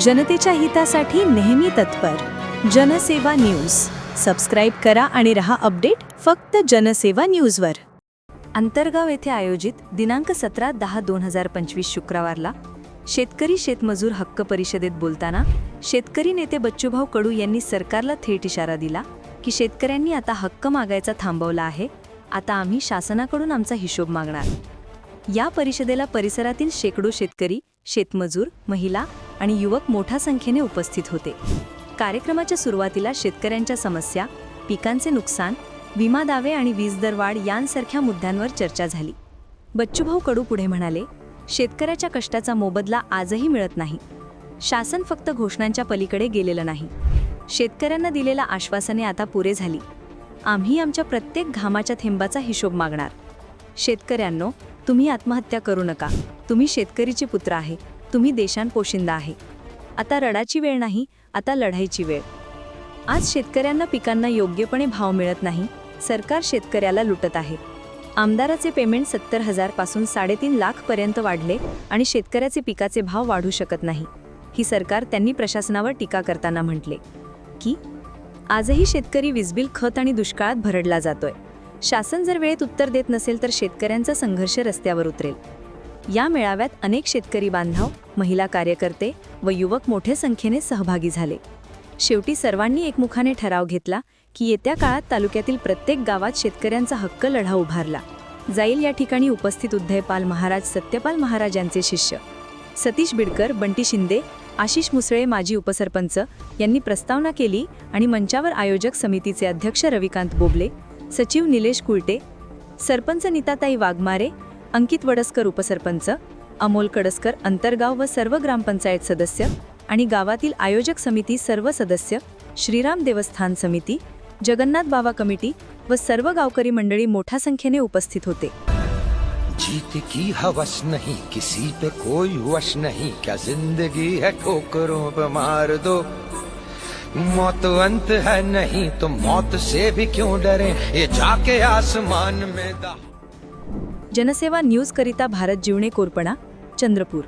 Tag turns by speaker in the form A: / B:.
A: जनतेच्या हितासाठी नेहमी तत्पर. जनसेवा न्यूज. सबस्क्राईब करा आणि रहा अपडेट फक्त जनसेवा न्यूजवर. अंतरगाव येथे आयोजित दिनांक सतरा दहा दोन हजार पंचवीस शुक्रवारला शेतकरी शेतमजूर हक्क परिषदेत बोलताना शेतकरी नेते बच्चूभाऊ कडू यांनी सरकारला थेट इशारा दिला की शेतकऱ्यांनी आता हक्क मागायचा थांबवला आहे आता आम्ही शासनाकडून आमचा हिशोब मागणार. या परिषदेला परिसरातील शेकडो शेतकरी शेतमजूर महिला आणि युवक मोठ्या संख्येने उपस्थित होते. कार्यक्रमाच्या सुरुवातीला शेतकऱ्यांच्या समस्या पिकांचे नुकसान विमा दावे आणि वीज दरवाढ यांसारख्या मुद्द्यांवर चर्चा झाली. बच्चूभाऊ कडू पुढे म्हणाले शेतकऱ्याच्या कष्टाचा मोबदला आजही मिळत नाही. शासन फक्त घोषणांच्या पलीकडे गेलेलं नाही. शेतकऱ्यांना दिलेल्या आश्वासने आता पुरे झाली. आम्ही आमच्या प्रत्येक घामाच्या थेंबाचा हिशोब मागणार. शेतकऱ्यांनो तुम्ही आत्महत्या करू नका. तुम्ही शेतकरीचे पुत्र आहे. तुम्ही देशान पोशिंदा आहे. आता रडाची वेळ नाही आता लढाईची वेळ. आज शेतकऱ्यांना पिकांना योग्यपणे भाव मिळत नाही सरकार शेतकऱ्याला लुटत आहे. आमदाराचे पेमेंट सत्तर हजारपासून साडेतीन लाखपर्यंत वाढले आणि शेतकऱ्याचे पिकाचे भाव वाढू शकत नाही. ही सरकार त्यांनी प्रशासनावर टीका करताना म्हटले की आजही शेतकरी वीजबिल खत आणि दुष्काळात भरडला जातोय. शासन जर वेळेत उत्तर देत नसेल तर शेतकऱ्यांचा संघर्ष रस्त्यावर उतरेल. या मेळाव्यात अनेक शेतकरी बांधव महिला कार्यकर्ते व युवक मोठ्या संख्येने सहभागी झाले. शेवटी सर्वांनी एकमुखाने ठराव घेतला की येत्या काळात तालुक्यातील प्रत्येक गावात शेतकऱ्यांचा हक्क लढा उभारला. जाईल या ठिकाणी उपस्थित उद्धयपाल महाराज सत्यपाल महाराज यांचे शिष्य. सतीश बिडकर बंटी शिंदे आशिष मुसळे माजी उपसरपंच यांनी प्रस्तावना केली आणि मंचावर आयोजक समितीचे अध्यक्ष रविकांत बोबले सचिव निलेश कुलटे सरपंच नीताताई वाघमारे अंकित वडसकर उपसरपंच अमोल कडसकर अंतरगाव व सर्व ग्रामपंचायत सदस्य आणि गावातील आयोजक समिती सर्व सदस्य श्रीराम देवस्थान समिती जगन्नाथ बाबा कमिटी व सर्व गावकरी मंडळी मोठ्या संख्येने उपस्थित होते.
B: जीत की हवस नहीं किसी पे कोई वश नहीं क्या जिंदगी है ठोकरों पे मार दो। मौत अंत है नहीं तो मौत से भी क्यों डरे? ये जाके आसमान में दा
A: जनसेवा न्यूज करिता भारत जीवणे कोरपणा चंद्रपूर.